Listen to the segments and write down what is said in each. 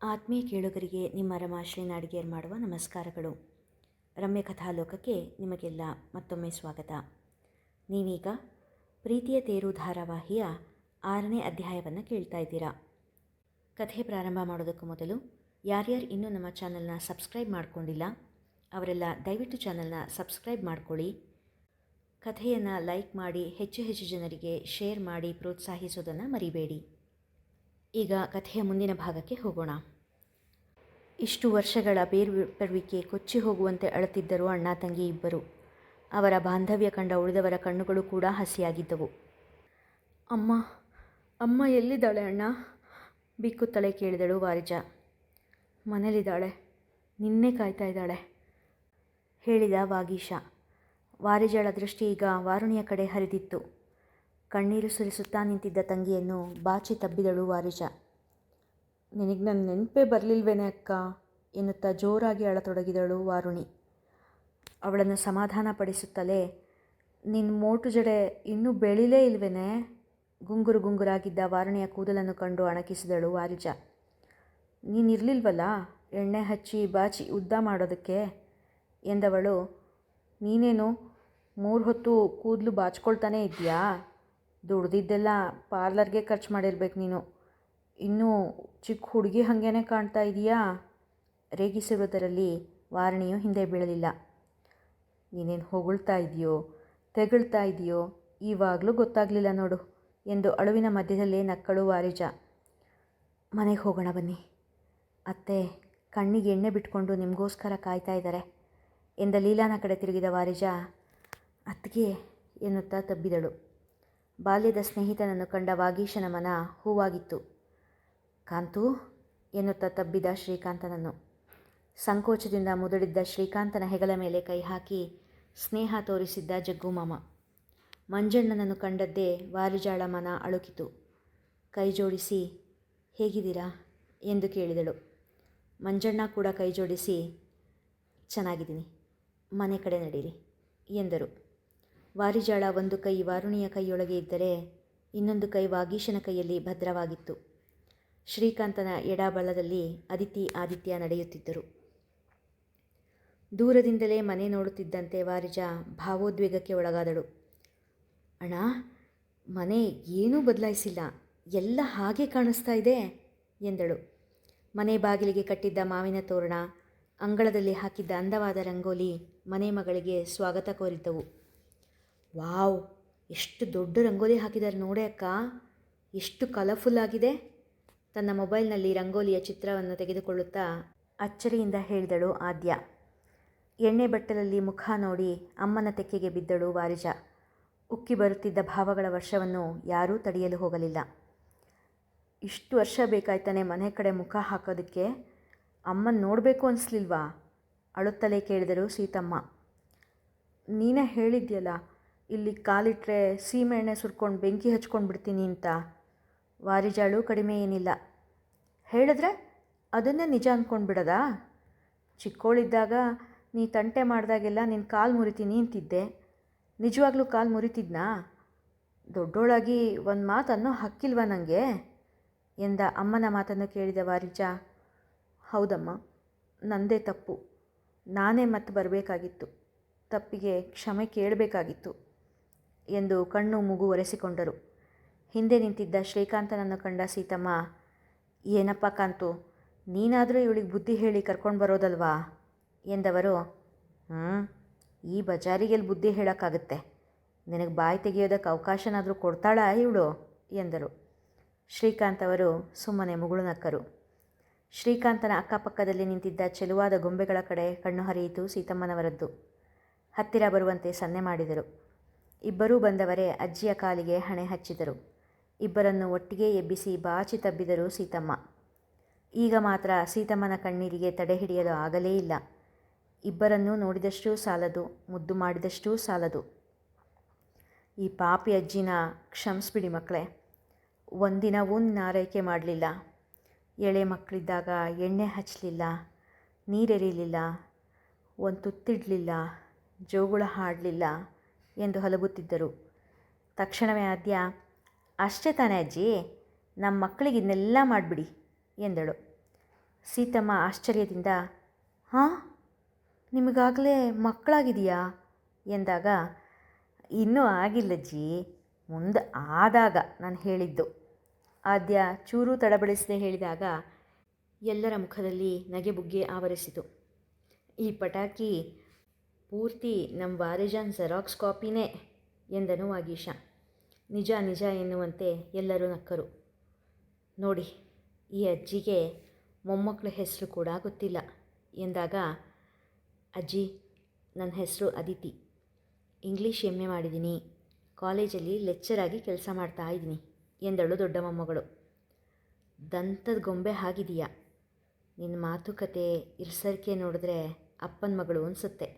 ಆತ್ಮೀಯ ಕೇಳುಗರಿಗೆ ನಿಮ್ಮ ರಮಾಶ್ರೀ ನಾಡಿಗೇರ್ ಮಾಡುವ ನಮಸ್ಕಾರಗಳು. ರಮ್ಯ ಕಥಾಲೋಕಕ್ಕೆ ನಿಮಗೆಲ್ಲ ಮತ್ತೊಮ್ಮೆ ಸ್ವಾಗತ. ನೀವೀಗ ಪ್ರೀತಿಯ ತೇರು ಧಾರಾವಾಹಿಯ ಆರನೇ ಅಧ್ಯಾಯವನ್ನು ಕೇಳ್ತಾ ಇದ್ದೀರಾ. ಕಥೆ ಪ್ರಾರಂಭ ಮಾಡೋದಕ್ಕೂ ಮೊದಲು ಯಾರ್ಯಾರು ಇನ್ನೂ ನಮ್ಮ ಚಾನಲ್ನ ಸಬ್ಸ್ಕ್ರೈಬ್ ಮಾಡಿಕೊಂಡಿಲ್ಲ, ಅವರೆಲ್ಲ ದಯವಿಟ್ಟು ಚಾನಲ್ನ ಸಬ್ಸ್ಕ್ರೈಬ್ ಮಾಡ್ಕೊಳ್ಳಿ. ಕಥೆಯನ್ನು ಲೈಕ್ ಮಾಡಿ, ಹೆಚ್ಚು ಹೆಚ್ಚು ಜನರಿಗೆ ಶೇರ್ ಮಾಡಿ, ಪ್ರೋತ್ಸಾಹಿಸೋದನ್ನು ಮರಿಬೇಡಿ. ಈಗ ಕಥೆಯ ಮುಂದಿನ ಭಾಗಕ್ಕೆ ಹೋಗೋಣ. ಇಷ್ಟು ವರ್ಷಗಳ ಬೇರ್ಪಡುವಿಕೆ ಕೊಚ್ಚಿ ಹೋಗುವಂತೆ ಅಳತಿದ್ದರು ಅಣ್ಣ ತಂಗಿ ಇಬ್ಬರು. ಅವರ ಬಾಂಧವ್ಯ ಕಂಡ ಉಳಿದವರ ಕಣ್ಣುಗಳು ಕೂಡ ಹಸಿಯಾಗಿದ್ದವು. ಅಮ್ಮ ಅಮ್ಮ ಎಲ್ಲಿದ್ದಾಳೆ ಅಣ್ಣ? ಬಿಕ್ಕುತ್ತಲೆ ಕೇಳಿದಳು ವಾರಿಜ. ಮನೇಲಿದ್ದಾಳೆ. ನಿನ್ನೆ ಕಾಯ್ತಾ ಇದ್ದಾಳೆ, ಹೇಳಿದ ವಾಗೀಶ. ವಾರಿಜಳ ದೃಷ್ಟಿ ಈಗ ವಾರುಣಿಯ ಕಡೆ ಹರಿದಿತ್ತು. ಕಣ್ಣೀರು ಸುರಿಸುತ್ತಾ ನಿಂತಿದ್ದ ತಂಗಿಯನ್ನು ಬಾಚಿ ತಬ್ಬಿದಳು ವಾರಿಜ. ನಿನಗೆ ನನ್ನ ನೆನಪೇ ಬರಲಿಲ್ವೇನೆ ಅಕ್ಕ? ಎನ್ನುತ್ತಾ ಜೋರಾಗಿ ಅಳತೊಡಗಿದಳು ವಾರುಣಿ. ಅವಳನ್ನು ಸಮಾಧಾನಪಡಿಸುತ್ತಲೇ ನಿನ್ನ ಮೋಟು ಜಡೆ ಇನ್ನೂ ಬೆಳಿಲೇ ಇಲ್ವೇನೆ? ಗುಂಗುರು ಗುಂಗುರಾಗಿದ್ದ ವಾರುಣಿಯ ಕೂದಲನ್ನು ಕಂಡು ಅಣಕಿಸಿದಳು ವಾರಿಜ. ನೀನಿರಲಿಲ್ವಲ್ಲ ಎಣ್ಣೆ ಹಚ್ಚಿ ಬಾಚಿ ಉದ್ದ ಮಾಡೋದಕ್ಕೆ? ಎಂದವಳು. ನೀನೇನು ಮೂರು ಹೊತ್ತು ಕೂದಲು ಬಾಚ್ಕೊಳ್ತಾನೇ ಇದೆಯಾ ದುಡ್ದಿದ್ದೆಲ್ಲ ಪಾರ್ಲರ್ಗೆ ಖರ್ಚು ಮಾಡಿರ್ಬೇಕು ನೀನು. ಇನ್ನೂ ಚಿಕ್ಕ ಹುಡುಗಿ ಹಾಗೇನೆ ಕಾಣ್ತಾ ಇದೆಯಾ? ರೇಗಿಸಿರುವುದರಲ್ಲಿ ವಾರಣಿಯು ಹಿಂದೆ ಬೀಳಲಿಲ್ಲ. ನೀನೇನು ಹೊಗಳ್ತಾ ಇದೆಯೋ, ತೆಗಳ್ತಾ ಇದೆಯೋ ಇವಾಗಲೂ ಗೊತ್ತಾಗಲಿಲ್ಲ ನೋಡು ಎಂದು ಅಳುವಿನ ಮಧ್ಯದಲ್ಲೇ ನಕ್ಕಳು ವಾರಿಜ. ಮನೆಗೆ ಹೋಗೋಣ ಬನ್ನಿ. ಅತ್ತೆ ಕಣ್ಣಿಗೆ ಎಣ್ಣೆ ಬಿಟ್ಕೊಂಡು ನಿಮಗೋಸ್ಕರ ಕಾಯ್ತಾ ಇದ್ದಾರೆ ಎಂದ ಲೀಲಾನ ಕಡೆ ತಿರುಗಿದ ವಾರಿಜ. ಅತ್ತಿಗೆ ಎನ್ನುತ್ತಾ ತಬ್ಬಿದಳು. ಬಾಲ್ಯದ ಸ್ನೇಹಿತನನ್ನು ಕಂಡ ವಾಗೀಶನ ಮನ ಹೂವಾಗಿತ್ತು. ಕಾಂತು, ಎನ್ನುತ್ತಾ ತಬ್ಬಿದ ಶ್ರೀಕಾಂತನನ್ನು. ಸಂಕೋಚದಿಂದ ಮುದುಡಿದ್ದ ಶ್ರೀಕಾಂತನ ಹೆಗಲ ಮೇಲೆ ಕೈ ಹಾಕಿ ಸ್ನೇಹ ತೋರಿಸಿದ್ದ ಜಗ್ಗು ಮಾಮ ಮಂಜಣ್ಣನನ್ನು ಕಂಡದ್ದೇ ವಾರಿಜಾಳ ಮನ ಅಳುಕಿತು. ಕೈ ಜೋಡಿಸಿ, ಹೇಗಿದ್ದೀರಾ? ಎಂದು ಕೇಳಿದಳು. ಮಂಜಣ್ಣ ಕೂಡ ಕೈ ಜೋಡಿಸಿ, ಚೆನ್ನಾಗಿದ್ದೀನಿ. ಮನೆ ಕಡೆ ನಡೀರಿ, ಎಂದರು. ವಾರಿಜಾಳ ಒಂದು ಕೈ ವಾರುಣಿಯ ಕೈಯೊಳಗೆ ಇದ್ದರೆ ಇನ್ನೊಂದು ಕೈ ವಾಗೀಶನ ಕೈಯಲ್ಲಿ ಭದ್ರವಾಗಿತ್ತು. ಶ್ರೀಕಾಂತನ ಎಡಬಲದಲ್ಲಿ ಅದಿತಿ ಆದಿತ್ಯ ನಡೆಯುತ್ತಿದ್ದರು. ದೂರದಿಂದಲೇ ಮನೆ ನೋಡುತ್ತಿದ್ದಂತೆ ವಾರಿಜ ಭಾವೋದ್ವೇಗಕ್ಕೆ ಒಳಗಾದಳು. ಅಣ್ಣ, ಮನೆ ಏನೂ ಬದಲಾಯಿಸಿಲ್ಲ. ಎಲ್ಲ ಹಾಗೆ ಕಾಣಿಸ್ತಾ ಇದೆ? ಎಂದಳು. ಮನೆ ಬಾಗಿಲಿಗೆ ಕಟ್ಟಿದ್ದ ಮಾವಿನ ತೋರಣ, ಅಂಗಳದಲ್ಲಿ ಹಾಕಿದ್ದ ಅಂದವಾದ ರಂಗೋಲಿ ಮನೆ ಮಗಳಿಗೆ ಸ್ವಾಗತ ಕೋರಿದ್ದವು. ವಾವ್, ಎಷ್ಟು ದೊಡ್ಡ ರಂಗೋಲಿ ಹಾಕಿದ್ದಾರೆ ನೋಡೆ ಅಕ್ಕ. ಎಷ್ಟು ಕಲರ್ಫುಲ್ ಆಗಿದೆ. ತನ್ನ ಮೊಬೈಲ್ನಲ್ಲಿ ರಂಗೋಲಿಯ ಚಿತ್ರವನ್ನು ತೆಗೆದುಕೊಳ್ಳುತ್ತಾ ಅಚ್ಚರಿಯಿಂದ ಹೇಳಿದಳು ಆದ್ಯ. ಎಣ್ಣೆ ಬಟ್ಟಲಲ್ಲಿ ಮುಖ ನೋಡಿ ಅಮ್ಮನ ತೆಕ್ಕೆಗೆ ಬಿದ್ದಳು ವಾರಿಜ. ಉಕ್ಕಿ ಬರುತ್ತಿದ್ದ ಭಾವಗಳ ವರ್ಷವನ್ನು ಯಾರೂ ತಡೆಯಲು ಹೋಗಲಿಲ್ಲ. ಇಷ್ಟು ವರ್ಷ ಬೇಕಾಯ್ತಾನೆ ಮನೆ ಕಡೆ ಮುಖ ಹಾಕೋದಕ್ಕೆ. ಅಮ್ಮನ ನೋಡಬೇಕು ಅನಿಸ್ಲಿಲ್ವಾ? ಅಳುತ್ತಲೇ ಕೇಳಿದರು ಸೀತಮ್ಮ. ನೀನೇ ಹೇಳಿದ್ಯಲ್ಲ ಇಲ್ಲಿ ಕಾಲಿಟ್ಟರೆ ಸೀಮೆಎಣ್ಣೆ ಸುರ್ಕೊಂಡು ಬೆಂಕಿ ಹಚ್ಕೊಂಡು ಬಿಡ್ತೀನಿ ಅಂತ. ವಾರಿಜಾಳು ಕಡಿಮೆ ಏನಿಲ್ಲ. ಹೇಳಿದ್ರೆ ಅದನ್ನೇ ನಿಜ ಅಂದ್ಕೊಂಡು ಬಿಡೋದಾ ಚಿಕ್ಕವಳಿದ್ದಾಗ ನೀ ತಂಟೆ ಮಾಡಿದಾಗೆಲ್ಲ ನಿನ್ನ ಕಾಲು ಮುರಿತೀನಿ ಅಂತಿದ್ದೆ. ನಿಜವಾಗ್ಲೂ ಕಾಲು ಮುರಿತಿದ್ನಾ? ದೊಡ್ಡೋಳಾಗಿ ಒಂದು ಮಾತನ್ನು ಹಕ್ಕಿಲ್ವಾ ನನಗೆ ಎಂದ ಅಮ್ಮನ ಮಾತನ್ನು ಕೇಳಿದ ವಾರಿಜ. ಹೌದಮ್ಮ, ನಂದೇ ತಪ್ಪು. ನಾನೇ ಮತ್ತೆ ಬರಬೇಕಾಗಿತ್ತು. ತಪ್ಪಿಗೆ ಕ್ಷಮೆ ಕೇಳಬೇಕಾಗಿತ್ತು. ಎಂದು ಕಣ್ಣು ಮೂಗು ಒರೆಸಿಕೊಂಡರು ಹಿಂದೆ ನಿಂತಿದ್ದ ಶ್ರೀಕಾಂತನನ್ನು ಕಂಡ ಸೀತಮ್ಮ, ಏನಪ್ಪ ಕಾಂತು, ನೀನಾದರೂ ಇವಳಿಗೆ ಬುದ್ಧಿ ಹೇಳಿ ಕರ್ಕೊಂಡು ಬರೋದಲ್ವಾ? ಎಂದವರು ಹ್ಞೂ ಈ ಬಜಾರಿಗೆಲ್ಲಿ ಬುದ್ಧಿ ಹೇಳೋಕ್ಕಾಗುತ್ತೆ. ನಿನಗೆ ಬಾಯಿ ತೆಗೆಯೋದಕ್ಕೆ ಅವಕಾಶನಾದರೂ ಕೊಡ್ತಾಳಾ ಇವಳು? ಎಂದರು. ಶ್ರೀಕಾಂತ್ ಅವರು ಸುಮ್ಮನೆ ಮುಗುಳು ನಕ್ಕರು ಶ್ರೀಕಾಂತನ ಅಕ್ಕಪಕ್ಕದಲ್ಲಿ ನಿಂತಿದ್ದ ಚೆಲುವಾದ ಗೊಂಬೆಗಳ ಕಡೆ ಕಣ್ಣು ಹರಿಯಿತು ಸೀತಮ್ಮನವರದ್ದು. ಹತ್ತಿರ ಬರುವಂತೆ ಸನ್ನೆ ಮಾಡಿದರು. ಇಬ್ಬರೂ ಬಂದವರೇ ಅಜ್ಜಿಯ ಕಾಲಿಗೆ ಹಣೆ ಹಚ್ಚಿದರು. ಇಬ್ಬರನ್ನು ಒಟ್ಟಿಗೆ ಎಬ್ಬಿಸಿ ಬಾಚಿ ತಬ್ಬಿದರು ಸೀತಮ್ಮ. ಈಗ ಮಾತ್ರ ಸೀತಮ್ಮನ ಕಣ್ಣೀರಿಗೆ ತಡೆ ಹಿಡಿಯಲು ಆಗಲೇ ಇಲ್ಲ. ಇಬ್ಬರನ್ನೂ ನೋಡಿದಷ್ಟೂ ಸಾಲದು, ಮುದ್ದು ಮಾಡಿದಷ್ಟೂ ಸಾಲದು. ಈ ಪಾಪಿ ಅಜ್ಜಿನ ಕ್ಷಮಿಸ್ಬಿಡಿ ಮಕ್ಕಳೇ. ಒಂದಿನವೂ ನಾರೈಕೆ ಮಾಡಲಿಲ್ಲ. ಎಳೆ ಮಕ್ಕಳಿದ್ದಾಗ ಎಣ್ಣೆ ಹಚ್ಚಲಿಲ್ಲ ನೀರೆರಿಲಿಲ್ಲ, ಒಂದು ತುತ್ತಿಡಲಿಲ್ಲ, ಜೋಗುಳ ಹಾಡಲಿಲ್ಲ. ಎಂದು ಹಲಬುತ್ತಿದ್ದರು ತಕ್ಷಣವೇ ಆದ್ಯ, ಅಷ್ಟೇ ತಾನೇ ಅಜ್ಜಿ ನಮ್ಮ ಮಕ್ಕಳಿಗೆ ಇದನ್ನೆಲ್ಲ ಮಾಡಿಬಿಡಿ ಎಂದಳು. ಸೀತಮ್ಮ ಆಶ್ಚರ್ಯದಿಂದ, ಹಾಂ, ನಿಮಗಾಗಲೇ ಮಕ್ಕಳಾಗಿದೆಯಾ ಎಂದಾಗ, ಇನ್ನೂ ಆಗಿಲ್ಲಜ್ಜಿ ಮುಂದೆ ಆದಾಗ ನಾನು ಹೇಳಿದ್ದು. ಆದ್ಯ ಚೂರು ತಡಬಡಿಸದೆ ಹೇಳಿದಾಗ, ಎಲ್ಲರ ಮುಖದಲ್ಲಿ ನಗೆಬುಗ್ಗೆ ಆವರಿಸಿತು. ಈ ಪಟಾಕಿ ಪೂರ್ತಿ ನಮ್ಮ ವಾರಿಜಾನ್ ಜೆರಾಕ್ಸ್ ಕಾಪಿನೇ ಎಂದನು ವಾಗೀಶ. ನಿಜ ನಿಜ ಎನ್ನುವಂತೆ ಎಲ್ಲರೂ ನಕ್ಕರು. ನೋಡಿ, ಈ ಅಜ್ಜಿಗೆ ಮೊಮ್ಮಕ್ಕಳ ಹೆಸರು ಕೂಡ ಗೊತ್ತಿಲ್ಲ ಎಂದಾಗ, ಅಜ್ಜಿ ನನ್ನ ಹೆಸರು ಅದಿತಿ. ಇಂಗ್ಲೀಷ್ ಎಂ ಎ ಮಾಡಿದ್ದೀನಿ ಕಾಲೇಜಲ್ಲಿ ಲೆಕ್ಚರ್ ಆಗಿ ಕೆಲಸ ಮಾಡ್ತಾ ಇದ್ದೀನಿ, ಎಂದಳು ದೊಡ್ಡ ಮೊಮ್ಮಗಳು. ದಂತದ ಗೊಂಬೆ ಆಗಿದೆಯಾ ನಿನ್ನ ಮಾತುಕತೆ ಇರ್ಸರಿಕೆ ನೋಡಿದ್ರೆ ಅಪ್ಪನ ಮಗಳು ಅನಿಸುತ್ತೆ.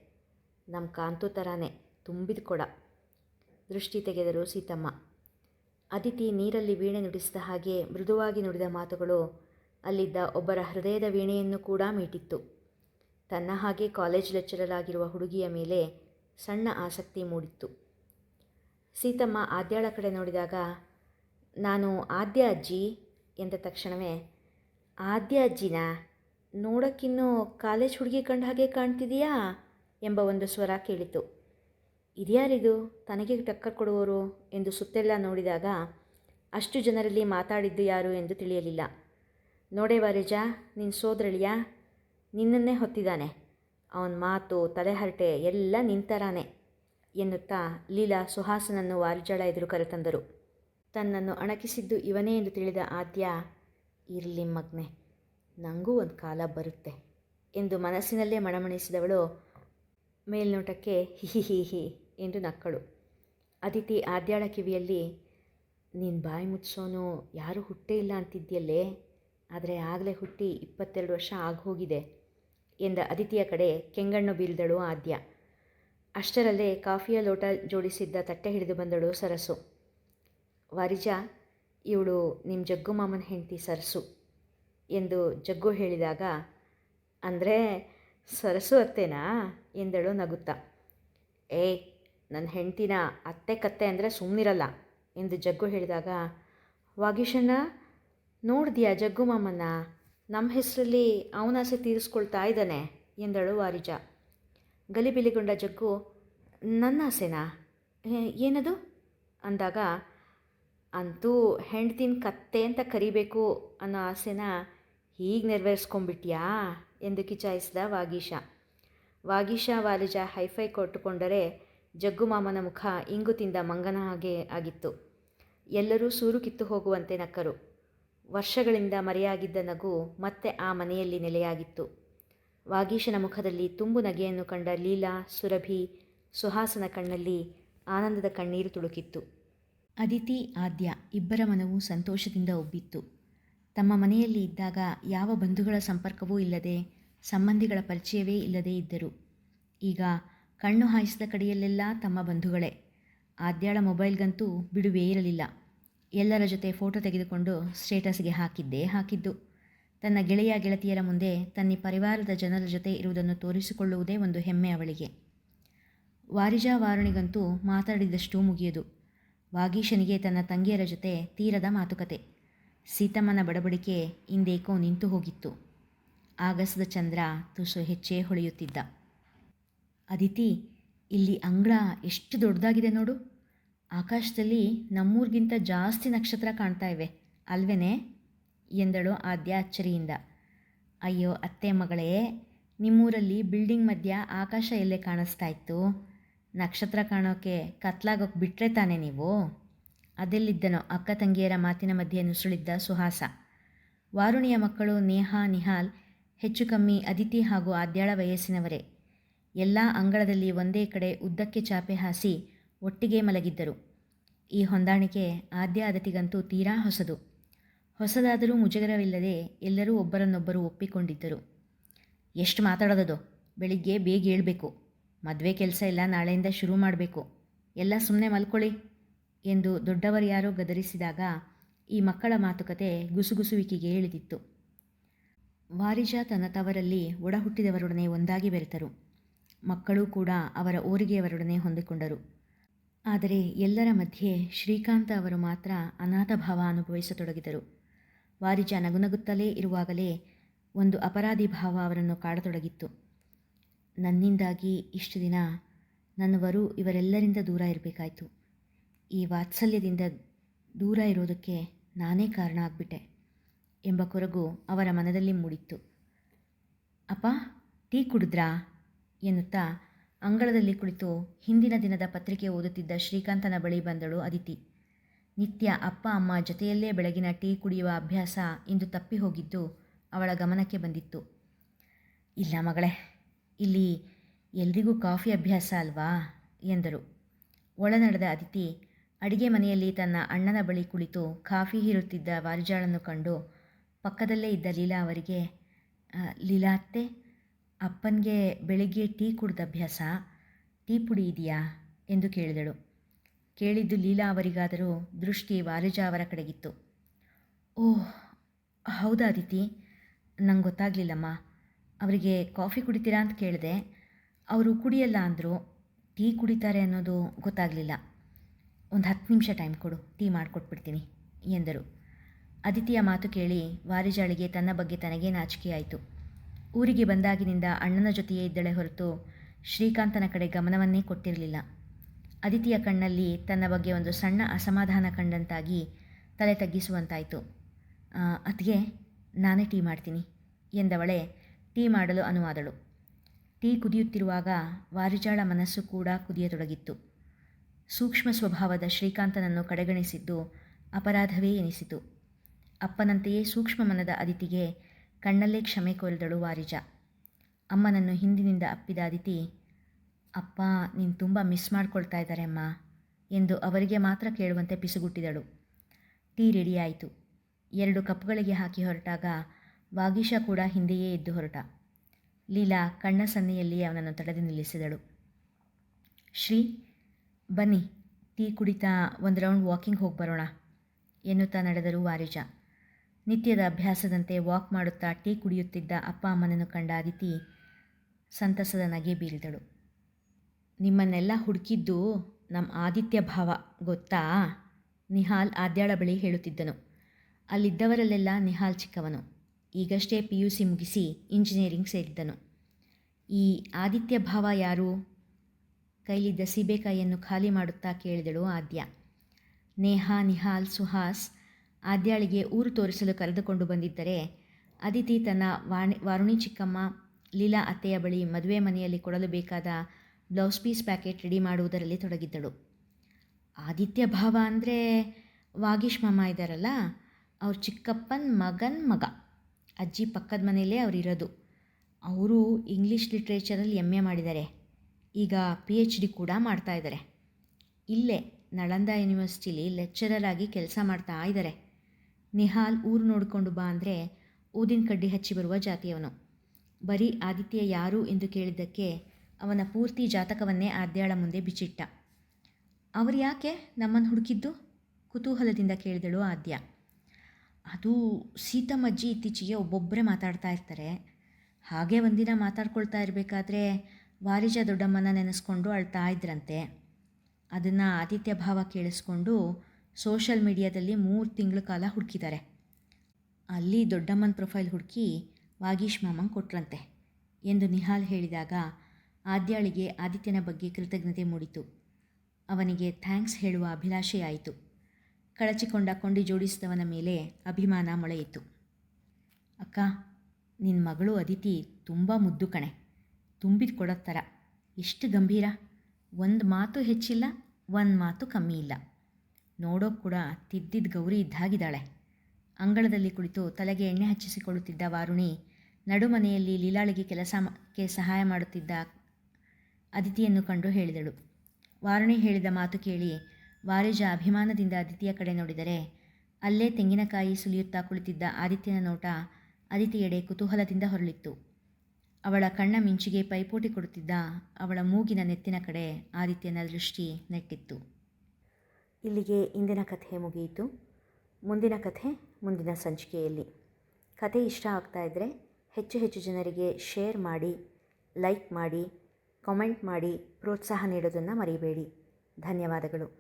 ನಮ್ಮ ಕಾಂತು ಥರನೇ ತುಂಬಿದ ಕೊಡ. ದೃಷ್ಟಿ ತೆಗೆದರು ಸೀತಮ್ಮ. ಅದಿತಿ ನೀರಲ್ಲಿ ವೀಣೆ ನುಡಿಸಿದ ಹಾಗೆ ಮೃದುವಾಗಿ ನುಡಿದ ಮಾತುಗಳು ಅಲ್ಲಿದ್ದ ಒಬ್ಬರ ಹೃದಯದ ವೀಣೆಯನ್ನು ಕೂಡ ಮೀಟಿತ್ತು. ತನ್ನ ಹಾಗೆ ಕಾಲೇಜ್ ಲೆಕ್ಚರರ್ ಆಗಿರುವ ಹುಡುಗಿಯ ಮೇಲೆ ಸಣ್ಣ ಆಸಕ್ತಿ ಮೂಡಿತ್ತು. ಸೀತಮ್ಮ ಆದ್ಯಾಳ ಕಡೆ ನೋಡಿದಾಗ, ನಾನು ಆದ್ಯ ಅಜ್ಜಿ ಎಂದ ತಕ್ಷಣವೇ, ಆದ್ಯ ಅಜ್ಜಿನ ನೋಡೋಕ್ಕಿನ್ನೂ ಕಾಲೇಜ್ ಹುಡುಗಿ ಕಂಡ ಹಾಗೆ ಕಾಣ್ತಿದೆಯಾ? ಎಂಬ ಒಂದು ಸ್ವರ ಕೇಳಿತು. ಇದ್ಯಾರಿದು? ತನಗೆ ಟಕ್ಕರ್ ಕೊಡುವವರು? ಎಂದು ಸುತ್ತೆಲ್ಲ ನೋಡಿದಾಗ ಅಷ್ಟು ಜನರಲ್ಲಿ ಮಾತಾಡಿದ್ದು ಯಾರು ಎಂದು ತಿಳಿಯಲಿಲ್ಲ. ನೋಡೇ ವಾರೇಜ ನಿನ್ನ ಸೋದರಳಿಯ? ನಿನ್ನನ್ನೇ ಹೊತ್ತಿದ್ದಾನೆ ಅವನ ಮಾತು, ತಲೆಹರಟೆ ಎಲ್ಲ ನಿಂತರಾನೆ ಎನ್ನುತ್ತಾ ಲೀಲಾ ಸುಹಾಸನನ್ನು ವಾರಿಜಾಳ ಎದುರು ಕರೆತಂದರು. ತನ್ನನ್ನು ಅಣಕಿಸಿದ್ದು ಇವನೇ ಎಂದು ತಿಳಿದ ಆದ್ಯ, ಇರಲಿ ಮಗ್ನೆ ನನಗೂ ಒಂದು ಕಾಲ ಬರುತ್ತೆ ಎಂದು ಮನಸ್ಸಿನಲ್ಲೇ ಮಣಮಣಿಸಿದವಳು ಮೇಲ್ನೋಟಕ್ಕೆ ಹಿ ಹಿ ಹಿ ಎಂದು ನಕ್ಕಳು. ಅದಿತಿ ಆದ್ಯಾಳ ಕಿವಿಯಲ್ಲಿ, ನೀನು ಬಾಯಿ ಮುಚ್ಚೋನು ಯಾರೂ ಹುಟ್ಟೇ ಇಲ್ಲ ಅಂತಿದ್ಯಲ್ಲೇ? ಆದರೆ ಆಗಲೇ ಹುಟ್ಟಿ ಇಪ್ಪತ್ತೆರಡು ವರ್ಷ ಆಗೋಗಿದೆ ಎಂದ ಅದಿತಿಯ ಕಡೆ ಕೆಂಗಣ್ಣು ಬೀಳ್ದಳು ಆದ್ಯ. ಅಷ್ಟರಲ್ಲೇ ಕಾಫಿಯ ಲೋಟ ಜೋಡಿಸಿದ್ದ ತಟ್ಟೆ ಹಿಡಿದು ಬಂದಳು ಸರಸು. ವಾರಿಜಾ, ಇವಳು ನಿಮ್ಮ ಜಗ್ಗು ಮಾಮನ ಹೆಂಡತಿ ಸರಸು ಎಂದು ಜಗ್ಗು ಹೇಳಿದಾಗ, ಅಂದರೆ ಸರಸು ಅತ್ತೆನಾ? ಎಂದಳು ನಗುತ್ತಾ. ಏ ನನ್ನ ಹೆಂಡ್ತಿನ ಅತ್ತೆ ಕತ್ತೆ ಅಂದರೆ ಸುಮ್ಮನಿರಲ್ಲ ಎಂದು ಜಗ್ಗು ಹೇಳಿದಾಗ, ವಾಗೀಶಣ್ಣ, ನೋಡಿದ್ಯಾ ಜಗ್ಗು ಮಾಮನ್ನ? ನಮ್ಮ ಹೆಸರಲ್ಲಿ ಅವನಾಸೆ ತೀರಿಸ್ಕೊಳ್ತಾ ಇದ್ದಾನೆ, ಎಂದಳು ವಾರಿಜ. ಗಲಿಬಿಲಿಗೊಂಡ ಜಗ್ಗು, ನನ್ನ ಆಸೆನಾ? ಏನದು? ಅಂದಾಗ, ಅಂತೂ ಹೆಂಡ್ತಿನ ಕತ್ತೆ ಅಂತ ಕರಿಬೇಕು ಅನ್ನೋ ಆಸೆನ ಹೀಗೆ ನೆರವೇರಿಸ್ಕೊಂಬಿಟ್ಯಾ ಎಂದು ಕಿಚಾಯಿಸಿದ ವಾಗೀಶ. ವಾಗೀಶ ವಾಲಿಜ ಹೈಫೈ ಕೊಟ್ಟುಕೊಂಡರೆ ಜಗ್ಗು ಮಾಮನ ಮುಖ ಇಂಗು ತಿಂದ ಮಂಗನ ಹಾಗೆ ಆಗಿತ್ತು. ಎಲ್ಲರೂ ಸೂರು ಕಿತ್ತು ಹೋಗುವಂತೆ ನಕ್ಕರು. ವರ್ಷಗಳಿಂದ ಮರೆಯಾಗಿದ್ದ ನಗು ಮತ್ತೆ ಆ ಮನೆಯಲ್ಲಿ ನೆಲೆಯಾಗಿತ್ತು. ವಾಗೀಶನ ಮುಖದಲ್ಲಿ ತುಂಬು ನಗೆಯನ್ನು ಕಂಡ ಲೀಲಾ, ಸುರಭಿ, ಸುಹಾಸನ ಕಣ್ಣಲ್ಲಿ ಆನಂದದ ಕಣ್ಣೀರು ತುಳುಕಿತ್ತು. ಅದಿತಿ, ಆದ್ಯ ಇಬ್ಬರ ಮನವು ಸಂತೋಷದಿಂದ ಒಬ್ಬಿತ್ತು. ತಮ್ಮ ಮನೆಯಲ್ಲಿ ಇದ್ದಾಗ ಯಾವ ಬಂಧುಗಳ ಸಂಪರ್ಕವೂ ಇಲ್ಲದೆ ಸಂಬಂಧಿಗಳ ಪರಿಚಯವೇ ಇಲ್ಲದೇ ಇದ್ದರು. ಈಗ ಕಣ್ಣು ಹಾಯಿಸಿದ ಕಡೆಯಲ್ಲೆಲ್ಲ ತಮ್ಮ ಬಂಧುಗಳೇ. ಆದ್ಯಾಳ ಮೊಬೈಲ್ಗಂತೂ ಬಿಡುವೇ ಇರಲಿಲ್ಲ. ಎಲ್ಲರ ಜೊತೆ ಫೋಟೋ ತೆಗೆದುಕೊಂಡು ಸ್ಟೇಟಸ್ಗೆ ಹಾಕಿದ್ದೇ ಹಾಕಿದ್ದು. ತನ್ನ ಗೆಳೆಯ ಗೆಳತಿಯರ ಮುಂದೆ ತನ್ನ ಪರಿವಾರದ ಜನರ ಜೊತೆ ಇರುವುದನ್ನು ತೋರಿಸಿಕೊಳ್ಳುವುದೇ ಒಂದು ಹೆಮ್ಮೆ ಅವಳಿಗೆ. ವಾರಿಜಾ ವಾರುಣಿಗಂತೂ ಮಾತಾಡಿದಷ್ಟು ಮುಗಿಯದು. ವಾಗೀಶನಿಗೆ ತನ್ನ ತಂಗಿಯರ ಜೊತೆ ತೀರದ ಮಾತುಕತೆ. ಸೀತಮ್ಮನ ಬಡಬಡಿಕೆ ಇಂದೇಕೋ ನಿಂತು ಹೋಗಿತ್ತು. ಆಗಸದ ಚಂದ್ರ ತುಸು ಹೆಚ್ಚೇ ಹೊಳೆಯುತ್ತಿದ್ದ. ಅದಿತಿ, ಇಲ್ಲಿ ಅಂಗಳ ಎಷ್ಟು ದೊಡ್ಡದಾಗಿದೆ ನೋಡು. ಆಕಾಶದಲ್ಲಿ ನಮ್ಮೂರಿಗಿಂತ ಜಾಸ್ತಿ ನಕ್ಷತ್ರ ಕಾಣ್ತಾ ಇವೆ, ಅಲ್ವೇನೆ? ಎಂದಳು ಆದ್ಯ ಅಚ್ಚರಿಯಿಂದ. ಅಯ್ಯೋ, ಅತ್ತೆ ಮಗಳೇ, ನಿಮ್ಮೂರಲ್ಲಿ ಬಿಲ್ಡಿಂಗ್ ಮಧ್ಯ ಆಕಾಶ ಎಲ್ಲೇ ಕಾಣಿಸ್ತಾ ಇತ್ತು? ನಕ್ಷತ್ರ ಕಾಣೋಕೆ ಕತ್ಲಾಗೋಕೆ ಬಿಟ್ಟರೆ ತಾನೇ ನೀವು? ಅದೆಲ್ಲಿದ್ದನೋ ಅಕ್ಕ ತಂಗಿಯರ ಮಾತಿನ ಮಧ್ಯೆ ನುಸುಳಿದ್ದ ಸುಹಾಸ. ವಾರುಣಿಯ ಮಕ್ಕಳು ನೇಹಾ, ನಿಹಾಲ್ ಹೆಚ್ಚು ಕಮ್ಮಿ ಅದಿತಿ ಹಾಗೂ ಆದ್ಯಾಳ ವಯಸ್ಸಿನವರೇ. ಎಲ್ಲ ಅಂಗಳದಲ್ಲಿ ಒಂದೇ ಕಡೆ ಉದ್ದಕ್ಕೆ ಚಾಪೆ ಹಾಸಿ ಒಟ್ಟಿಗೆ ಮಲಗಿದ್ದರು. ಈ ಹೊಂದಾಣಿಕೆ ಆದ್ಯ ಅದತಿಗಂತೂ ತೀರಾ ಹೊಸದು. ಹೊಸದಾದರೂ ಮುಜುಗರವಿಲ್ಲದೆ ಎಲ್ಲರೂ ಒಬ್ಬರನ್ನೊಬ್ಬರು ಒಪ್ಪಿಕೊಂಡಿದ್ದರು. ಎಷ್ಟು ಮಾತಾಡೋದದು? ಬೆಳಿಗ್ಗೆ ಬೇಗ ಏಳಬೇಕು ಮದುವೆ ಕೆಲಸ ಎಲ್ಲ ನಾಳೆಯಿಂದ ಶುರು ಮಾಡಬೇಕು. ಎಲ್ಲ ಸುಮ್ಮನೆ ಮಲ್ಕೊಳ್ಳಿ ಎಂದು ದೊಡ್ಡವರು ಯಾರೋ ಗದರಿಸಿದಾಗ ಈ ಮಕ್ಕಳ ಮಾತುಕತೆ ಗುಸುಗುಸುವಿಕೆಗೆ ಇಳಿದಿತ್ತು. ವಾರಿಜಾ ತನ್ನ ತವರಲ್ಲಿ ಒಡಹುಟ್ಟಿದವರೊಡನೆ ಒಂದಾಗಿ ಬೆರೆತರು. ಮಕ್ಕಳು ಕೂಡ ಅವರ ಓರಿಗೆಯವರೊಡನೆ ಹೊಂದಿಕೊಂಡರು. ಆದರೆ ಎಲ್ಲರ ಮಧ್ಯೆ ಶ್ರೀಕಾಂತ ಅವರು ಮಾತ್ರ ಅನಾಥ ಭಾವ ಅನುಭವಿಸತೊಡಗಿದರು. ವಾರಿಜಾ ನಗುನಗುತ್ತಲೇ ಇರುವಾಗಲೇ ಒಂದು ಅಪರಾಧಿ ಭಾವ ಅವರನ್ನು ಕಾಡತೊಡಗಿತ್ತು. ನನ್ನಿಂದಾಗಿ ಇಷ್ಟು ದಿನ ನನ್ನವರು ಇವರೆಲ್ಲರಿಂದ ದೂರ ಇರಬೇಕಾಯಿತು. ಈ ವಾತ್ಸಲ್ಯದಿಂದ ದೂರ ಇರೋದಕ್ಕೆ ನಾನೇ ಕಾರಣ ಆಗಿಬಿಟ್ಟೆ. ಎಂಬ ಕೊರಗು ಅವರ ಮನದಲ್ಲಿ ಮೂಡಿತ್ತು. ಅಪ್ಪ, ಟೀ ಕುಡಿದ್ರಾ? ಎನ್ನುತ್ತಾ ಅಂಗಳದಲ್ಲಿ ಕುಳಿತು ಹಿಂದಿನ ದಿನದ ಪತ್ರಿಕೆ ಓದುತ್ತಿದ್ದ ಶ್ರೀಕಾಂತನ ಬಳಿ ಬಂದಳು ಅದಿತಿ. ನಿತ್ಯ ಅಪ್ಪ, ಅಮ್ಮ ಜೊತೆಯಲ್ಲೇ ಬೆಳಗಿನ ಟೀ ಕುಡಿಯುವ ಅಭ್ಯಾಸ ಇಂದು ತಪ್ಪಿ ಹೋಗಿದ್ದು ಅವಳ ಗಮನಕ್ಕೆ ಬಂದಿತ್ತು. ಇಲ್ಲ ಮಗಳೇ, ಇಲ್ಲಿ ಎಲ್ರಿಗೂ ಕಾಫಿ ಅಭ್ಯಾಸ ಅಲ್ವಾ? ಎಂದರು. ಒಳನಡೆದ ಅದಿತಿ ಅಡಿಗೆ ಮನೆಯಲ್ಲಿ ತನ್ನ ಅಣ್ಣನ ಬಳಿ ಕುಳಿತು ಕಾಫಿ ಹೀರುತ್ತಿದ್ದ ವಾರಿಜಾಳನ್ನು ಕಂಡು ಪಕ್ಕದಲ್ಲೇ ಇದ್ದ ಲೀಲಾ ಅವರಿಗೆ ಲೀಲಾ ಅತ್ತೆ, ಅಪ್ಪನಿಗೆ ಬೆಳಿಗ್ಗೆ ಟೀ ಕುಡ್ದ ಅಭ್ಯಾಸ, ಟೀ ಪುಡಿ ಇದೆಯಾ? ಎಂದು ಕೇಳಿದಳು. ಕೇಳಿದ್ದು ಲೀಲಾ ಅವರಿಗಾದರೂ ದೃಷ್ಟಿ ವಾರಿಜಾ ಅವರ ಕಡೆಗಿತ್ತು. ಓಹ್, ಹೌದಾ ಅದಿತಿ? ನಂಗೆ ಗೊತ್ತಾಗಲಿಲ್ಲಮ್ಮ. ಅವರಿಗೆ ಕಾಫಿ ಕುಡಿತೀರಾ ಅಂತ ಕೇಳಿದೆ. ಅವರು ಕುಡಿಯಲ್ಲ ಅಂದರು, ಟೀ ಕುಡಿತಾರೆ ಅನ್ನೋದು ಗೊತ್ತಾಗಲಿಲ್ಲ. ಒಂದು ಹತ್ತು ನಿಮಿಷ ಟೈಮ್ ಕೊಡು, ಟೀ ಮಾಡಿಕೊಟ್ಬಿಡ್ತೀನಿ, ಎಂದರು. ಅದಿತಿಯ ಮಾತು ಕೇಳಿ ವಾರಿಜಾಳಿಗೆ ತನ್ನ ಬಗ್ಗೆ ತನಗೇ ನಾಚಿಕೆಯಾಯಿತು. ಊರಿಗೆ ಬಂದಾಗಿನಿಂದ ಅಣ್ಣನ ಜೊತೆಯೇ ಇದ್ದಳೆ ಹೊರತು ಶ್ರೀಕಾಂತನ ಕಡೆ ಗಮನವನ್ನೇ ಕೊಟ್ಟಿರಲಿಲ್ಲ. ಅದಿತಿಯ ಕಣ್ಣಲ್ಲಿ ತನ್ನ ಬಗ್ಗೆ ಒಂದು ಸಣ್ಣ ಅಸಮಾಧಾನ ಕಂಡಂತಾಗಿ ತಲೆ ತಗ್ಗಿಸುವಂತಾಯಿತು. ಅತಿಗೆ ನಾನೇ ಟೀ ಮಾಡ್ತೀನಿ, ಎಂದವಳೆ ಟೀ ಮಾಡಲು ಅನುವಾದಳು. ಟೀ ಕುದಿಯುತ್ತಿರುವಾಗ ವಾರಿಜಾಳ ಮನಸ್ಸು ಕೂಡ ಕುದಿಯತೊಡಗಿತ್ತು. ಸೂಕ್ಷ್ಮ ಸ್ವಭಾವದ ಶ್ರೀಕಾಂತನನ್ನು ಕಡೆಗಣಿಸಿದ್ದು ಅಪರಾಧವೇ ಎನಿಸಿತು. ಅಪ್ಪನಂತೆಯೇ ಸೂಕ್ಷ್ಮ ಮನದ ಅದಿತಿಗೆ ಕಣ್ಣಲ್ಲೇ ಕ್ಷಮೆ ಕೋರಿದಳು ವಾರಿಜ. ಅಮ್ಮನನ್ನು ಹಿಂದಿನಿಂದ ಅಪ್ಪಿದ ಅದಿತಿ, ಅಪ್ಪ, ನೀನು ತುಂಬ ಮಿಸ್ ಮಾಡ್ಕೊಳ್ತಾ ಇದ್ದಾರೆ ಅಮ್ಮ ಎಂದು ಅವರಿಗೆ ಮಾತ್ರ ಕೇಳುವಂತೆ ಪಿಸುಗುಟ್ಟಿದಳು. ಟೀ ರೆಡಿಯಾಯಿತು. ಎರಡು ಕಪ್ಗಳಿಗೆ ಹಾಕಿ ಹೊರಟಾಗ ವಾಗೀಶ ಕೂಡ ಹಿಂದೆಯೇ ಎದ್ದು ಹೊರಟ. ಲೀಲಾ ಕಣ್ಣ ಸನ್ನೆಯಲ್ಲಿ ಅವನನ್ನು ತಡೆದು ನಿಲ್ಲಿಸಿದಳು. ಶ್ರೀ, ಬನ್ನಿ, ಟೀ ಕುಡಿತಾ ಒಂದು ರೌಂಡ್ ವಾಕಿಂಗ್ ಹೋಗಿ ಬರೋಣ ಎನ್ನುತ್ತಾ ನಡೆದರು ವಾರಿಜ. ನಿತ್ಯದ ಅಭ್ಯಾಸದಂತೆ ವಾಕ್ ಮಾಡುತ್ತಾ ಟೀ ಕುಡಿಯುತ್ತಿದ್ದ ಅಪ್ಪ ಅಮ್ಮನನ್ನು ಕಂಡ ಅದಿತಿ ಸಂತಸದ ನಗೆ ಬೀಳಿದಳು ನಿಮ್ಮನ್ನೆಲ್ಲ ಹುಡುಕಿದ್ದು ನಮ್ಮ ಆದಿತ್ಯ ಭಾವ, ಗೊತ್ತಾ? ನಿಹಾಲ್ ಆದ್ಯಾಳ ಬಳಿ ಹೇಳುತ್ತಿದ್ದನು. ಅಲ್ಲಿದ್ದವರಲ್ಲೆಲ್ಲ ನಿಹಾಲ್ ಚಿಕ್ಕವನು. ಈಗಷ್ಟೇ ಪಿ ಯು ಸಿ ಮುಗಿಸಿ ಇಂಜಿನಿಯರಿಂಗ್ ಸೇರಿದ್ದನು. ಈ ಆದಿತ್ಯ ಭಾವ ಯಾರು? ಕೈಲಿದ್ದ ಸೀಬೆಕಾಯಿಯನ್ನು ಖಾಲಿ ಮಾಡುತ್ತಾ ಕೇಳಿದಳು ಆದ್ಯ. ನೇಹಾ, ನಿಹಾಲ್, ಸುಹಾಸ್ ಆದ್ಯಾಳಿಗೆ ಊರು ತೋರಿಸಲು ಕರೆದುಕೊಂಡು ಬಂದಿದ್ದರೆ, ಅದಿತಿ ತನ್ನ ವಾಣಿ, ವಾರುಣಿ ಚಿಕ್ಕಮ್ಮ, ಲೀಲಾ ಅತ್ತೆಯ ಬಳಿ ಮದುವೆ ಮನೆಯಲ್ಲಿ ಕೊಡಲು ಬೇಕಾದ ಬ್ಲೌಸ್ ಪೀಸ್ ಪ್ಯಾಕೆಟ್ ರೆಡಿ ಮಾಡುವುದರಲ್ಲಿ ತೊಡಗಿದ್ದಳು. ಆದಿತ್ಯ ಭಾವ ಅಂದರೆ ವಾಗೀಶ್ ಮಾಮ ಇದ್ದಾರಲ್ಲ, ಅವ್ರ ಚಿಕ್ಕಪ್ಪನ ಮಗನ ಮಗ. ಅಜ್ಜಿ ಪಕ್ಕದ ಮನೆಯಲ್ಲೇ ಅವರಿರೋದು ಅವರು ಇಂಗ್ಲೀಷ್ ಲಿಟ್ರೇಚರಲ್ಲಿ ಎಂ ಎ ಮಾಡಿದ್ದಾರೆ. ಈಗ ಪಿ ಎಚ್ ಡಿ ಕೂಡ ಮಾಡ್ತಾ ಇದ್ದಾರೆ. ಇಲ್ಲೇ, ನಳಂದ ಯೂನಿವರ್ಸಿಟಿಲಿ ಲೆಕ್ಚರರ್ ಆಗಿ ಕೆಲಸ ಮಾಡ್ತಾ ಇದ್ದಾರೆ. ನಿಹಾಲ್ ಊರು ನೋಡಿಕೊಂಡು ಬಾ ಅಂದರೆ ಊದಿನ ಕಡ್ಡಿ ಹಚ್ಚಿ ಬರುವ ಜಾತಿಯವನು. ಬರೀ ಆದಿತ್ಯ ಯಾರು ಎಂದು ಕೇಳಿದ್ದಕ್ಕೆ ಅವನ ಪೂರ್ತಿ ಜಾತಕವನ್ನೇ ಆದ್ಯಾಳ ಮುಂದೆ ಬಿಚ್ಚಿಟ್ಟ. ಅವರು ಯಾಕೆ ನಮ್ಮನ್ನು ಹುಡುಕಿದ್ದು? ಕುತೂಹಲದಿಂದ ಕೇಳಿದಳು ಆದ್ಯ. ಅದು ಸೀತಮ್ಮಜ್ಜಿ ಇತ್ತೀಚೆಗೆ ಒಬ್ಬೊಬ್ಬರೇ ಮಾತಾಡ್ತಾ ಇರ್ತಾರೆ. ಹಾಗೆ ಒಂದಿನ ಮಾತಾಡ್ಕೊಳ್ತಾ ಇರಬೇಕಾದ್ರೆ ವಾರಿಜ ದೊಡ್ಡಮ್ಮನ ನೆನೆಸ್ಕೊಂಡು ಅಳ್ತಾ ಇದ್ರಂತೆ. ಅದನ್ನು ಆದಿತ್ಯ ಭಾವ ಕೇಳಿಸ್ಕೊಂಡು ಸೋಷಲ್ ಮೀಡಿಯಾದಲ್ಲಿ ಮೂರು ತಿಂಗಳ ಕಾಲ ಹುಡುಕಿದ್ದಾರೆ ಅಲ್ಲಿ ದೊಡ್ಡಮ್ಮನ ಪ್ರೊಫೈಲ್ ಹುಡುಕಿ ವಾಗೀಶ್ ಮಾಮನ್ ಕೊಟ್ರಂತೆ ಎಂದು ನಿಹಾಲ್ ಹೇಳಿದಾಗ ಆದ್ಯಾಳಿಗೆ ಆದಿತ್ಯನ ಬಗ್ಗೆ ಕೃತಜ್ಞತೆ ಮೂಡಿತು. ಅವನಿಗೆ ಥ್ಯಾಂಕ್ಸ್ ಹೇಳುವ ಅಭಿಲಾಷೆಯಾಯಿತು ಕಳಚಿಕೊಂಡ ಕೊಂಡಿ ಜೋಡಿಸಿದವನ ಮೇಲೆ ಅಭಿಮಾನ ಮೊಳೆಯಿತು. ಅಕ್ಕ ನಿನ್ನ ಮಗಳು ಅದಿತಿ ತುಂಬ ಮುದ್ದು ಕಣೆ. ತುಂಬಿದ ಕೊಡೋ ಥರ ಎಷ್ಟು ಗಂಭೀರ. ಒಂದು ಮಾತು ಹೆಚ್ಚಿಲ್ಲ, ಒಂದು ಮಾತು ಕಮ್ಮಿ ಇಲ್ಲ. ನೋಡೋಕೆ ಕೂಡ ತಿದ್ದಿದ ಗೌರಿ ಇದ್ದಾಗಿದ್ದಾಳೆ. ಅಂಗಳದಲ್ಲಿ ಕುಳಿತು ತಲೆಗೆ ಎಣ್ಣೆ ಹಚ್ಚಿಸಿಕೊಳ್ಳುತ್ತಿದ್ದ ವಾರುಣಿ ನಡುಮನೆಯಲ್ಲಿ ಲೀಲಾಳಿಗೆ ಕೆಲಸಕ್ಕೆ ಸಹಾಯ ಮಾಡುತ್ತಿದ್ದ ಅದಿತಿಯನ್ನು ಕಂಡು ಹೇಳಿದಳು. ವಾರುಣಿ ಹೇಳಿದ ಮಾತು ಕೇಳಿ ವಾರಿಜ ಅಭಿಮಾನದಿಂದ ಅದಿತಿಯ ಕಡೆ ನೋಡಿದರೆ ಅಲ್ಲೇ ತೆಂಗಿನಕಾಯಿ ಸುಲಿಯುತ್ತಾ ಕುಳಿತಿದ್ದ ಆದಿತ್ಯನ ನೋಟ ಅದಿತಿಯೆಡೆ ಕುತೂಹಲದಿಂದ ಹೊರಳಿತ್ತು. ಅವಳ ಕಣ್ಣ ಮಿಂಚಿಗೆ ಪೈಪೋಟಿ ಕೊಡುತ್ತಿದ್ದ ಅವಳ ಮೂಗಿನ ನೆತ್ತಿನ ಕಡೆ ಆದಿತ್ಯನ ದೃಷ್ಟಿ ನೆಟ್ಟಿತ್ತು. ಇಲ್ಲಿಗೆ ಇಂದಿನ ಕಥೆ ಮುಗಿಯಿತು. ಮುಂದಿನ ಕಥೆ ಮುಂದಿನ ಸಂಚಿಕೆಯಲ್ಲಿ. ಕಥೆ ಇಷ್ಟ ಆಗ್ತಾ ಇದ್ದರೆ ಹೆಚ್ಚು ಹೆಚ್ಚು ಜನರಿಗೆ ಶೇರ್ ಮಾಡಿ, ಲೈಕ್ ಮಾಡಿ, ಕಾಮೆಂಟ್ ಮಾಡಿ, ಪ್ರೋತ್ಸಾಹ ನೀಡೋದನ್ನು ಮರಿಬೇಡಿ. ಧನ್ಯವಾದಗಳು.